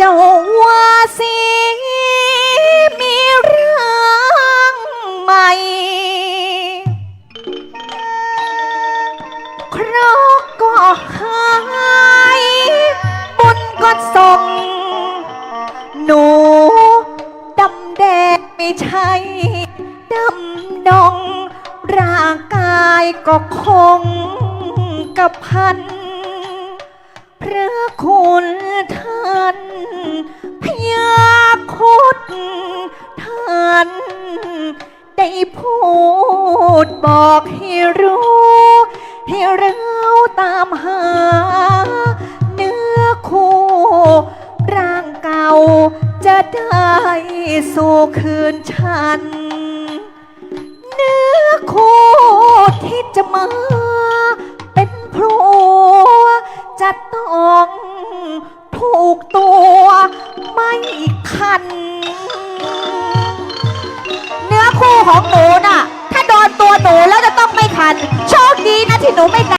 เจ้าว่าสิมีเรื่องใหม่ ครกก็หายบุญก็ส่ง หนูดำแดงไม่ใช่ดำนอง ร่างกายก็คงกระพัน พระคุณท่าน พยาคุดท่านได้พูดบอกให้รู้ ให้เราตามหา เนื้อคู่ร่างเก่าจะได้สู่คืนฉัน เนื้อคู่ที่จะมาเป็นพรัวจะต้อง ถูกตัวไม่ทัน เนื้อคู่ของหนูน่ะ